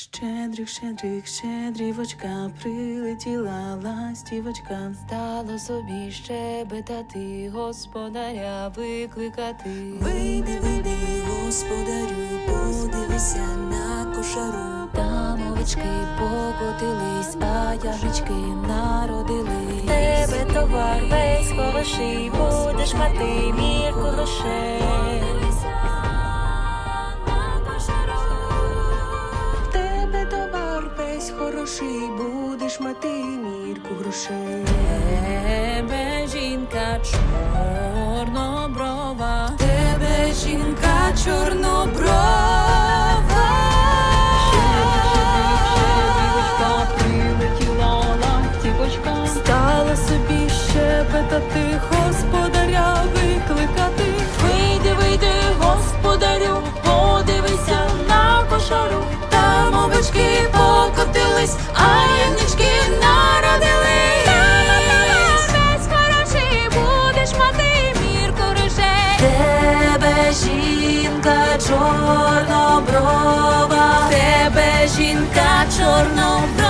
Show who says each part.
Speaker 1: Щедрик, щедрик, щедрівочка, прилетіла ластівочка.
Speaker 2: Стало собі щебетати, господаря викликати.
Speaker 3: Вийди, вийди, господарю, подивися на кошару.
Speaker 2: Там овечки покотились, а ягнички народили. В Тебе товар весь хороший, будеш мати мірку грошей.
Speaker 3: Хороший, будеш мати мірку грошей.
Speaker 2: Тебе жінка чорноброва.
Speaker 3: Тебе жінка чорноброва. Жінка чорноброва, тебе жінка чорноброва.